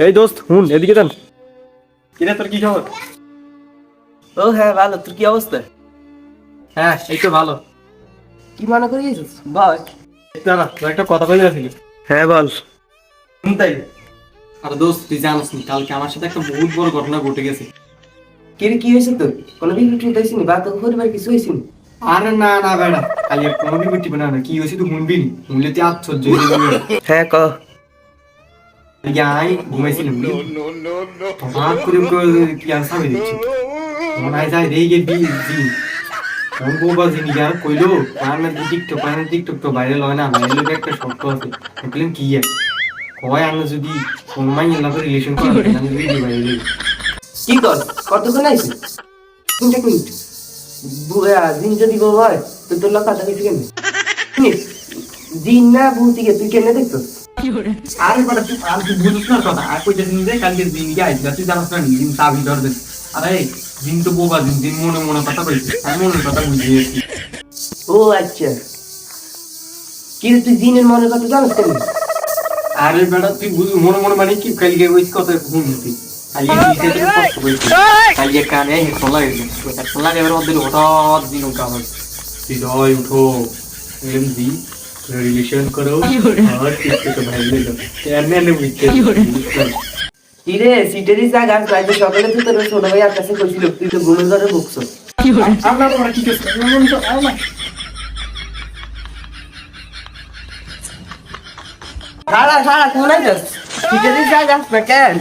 এই দোস্ত হুন এদিকে যান। কিরে তোর কি খবর? ও হ্যাঁ ভালো। তোর কি অবস্থা? হ্যাঁ এই তো ভালো। কি মনে করিয়েছিস? বল। দাঁড়া তোর একটা কথা কই আসিলি হ্যাঁ বল। হুম তাই? আর দোস্ত তুই জানিস নি কালকে আমার সাথে একটা বহুত বড় ঘটনা ঘটে গেছে। কি রে কি হয়েছে তোর? কোনো বিক্রি হয়েছে নি বা তোর পরিবার কিছু হয়েছে নি আরে না না বেড়া। কালি কোনো বিপত্তি না না কি হয়েছে তুই শুনবি নি? শুনলে তুই আশ্চর্য হয়ে যাবি। হ্যাঁ ক। আই ঘুমাইছিলাম হঠাৎ করে কি আর সামনে দিচ্ছি মনে হয় যায় রেগে বি জি কোন বউবা জিনি আর কইলো আর না টিকটক না টিকটক তো ভাইরাল হয় না ভাইরাল একটা শর্ত আছে দেখলেন কি আর কয় আমরা যদি কোন মাই এলাকা রিলেশন করা আমি যদি ভাইরাল কি কর কতক্ষণ আইছে তিনটা মিনিট দিন যদি বউ হয় তো তোর লোক কথা কিছু কেন দিন না ভূতিকে তুই কেন দেখতো আরে বড় আর তুই বুঝছ না কথা? আর কইতেছিস যে কালকে দিন গিয়ে তুই জানাস না দিন সাবি ধর আরে দিন তো বোবা দিন দিন মনে মনে কথা কইছিস আমি মনে কথা বুঝিয়েছি ও আচ্ছা। কি তুই দিনের মনের কথা জানিস কেন? আরে বেটা তুই মনে মনে মানে কি? কালকে ওই কথা ঘুম কালকে কষ্ট কানে হেডফোন লাগাইছি হেডফোন লাগাবার মধ্যে হঠাৎ দিন উঠা হয়। হৃদয় উঠো। এম দি রিলেশন করো আর টিকটক ভাই লেলো এমনি এমনি বুঝতে কি রে সিটেরই জায়গা আজকে সকালে তুই তোর ছোট ভাইয়ার কাছে কইছিল তুই তো ঘুমের ঘরে ঢুকছো আমরা তোমরা কি করছ? খাড়া খাড়া কোনায় যাস? সিটেরই জায়গা না কেন?